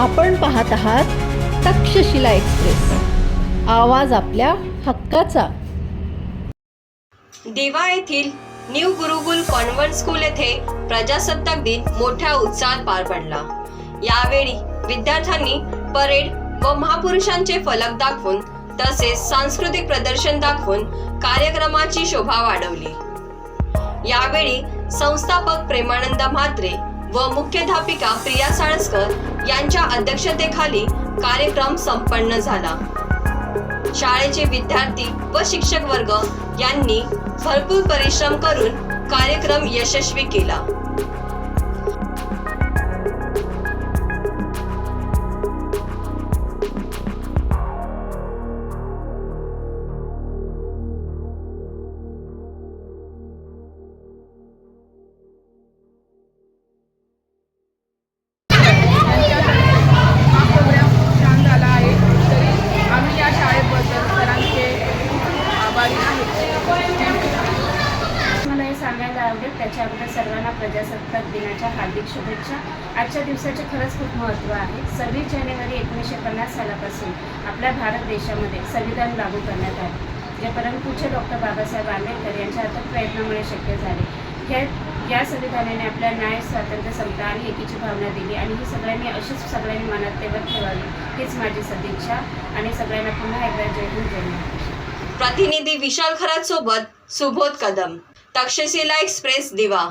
आपण पाहत आहात तक्षशिला एक्सप्रेस. आवाज आपल्या हक्काचा. दिवा येथील न्यू गुरुकुल कॉन्व्हेंट स्कूल येथे प्रजासत्ताक दिन मोठ्या उत्साहात पार पडला. यावेळी विद्यार्थ्यांनी परेड व महापुरुषांचे फलक दाखवून तसेच सांस्कृतिक प्रदर्शन दाखवून कार्यक्रमाची शोभा वाढवली. यावेळी संस्थापक प्रेमानंद म्हात्रे व मुख्याध्यापिका प्रिया साळसकर यांच्या अध्यक्षतेखाली कार्यक्रम संपन्न झाला. शाळेचे विद्यार्थी व शिक्षक वर्ग यांनी भरपूर परिश्रम करून कार्यक्रम यशस्वी केला. आवडेल. त्याच्या अगोदर सर्वांना प्रजासत्ताक दिनाच्या हार्दिक शुभेच्छा. आजच्या दिवसाचे खरंच खूप महत्त्व आहे. सव्वीस जानेवारी एकोणीसशे पन्नास सालापासून आपल्या भारत देशामध्ये संविधान लागू करण्यात आले. जे परमपूज्य डॉक्टर बाबासाहेब आंबेडकर यांच्या अथक प्रयत्नामुळे शक्य झाले. हे या संविधानाने आपल्या न्याय स्वातंत्र्य समता आणि एकीची भावना दिली आणि ही सगळ्यांनी अशीच सगळ्यांनी मनात तेवत ठेवावी हीच माझी सदिच्छा आणि सगळ्यांना पुन्हा एकदा जय हिंद जय महाराष्ट्र. प्रतिनिधी विशाल खरात सोबत सुबोध कदम. तक्षशिला एक्सप्रेस दिवा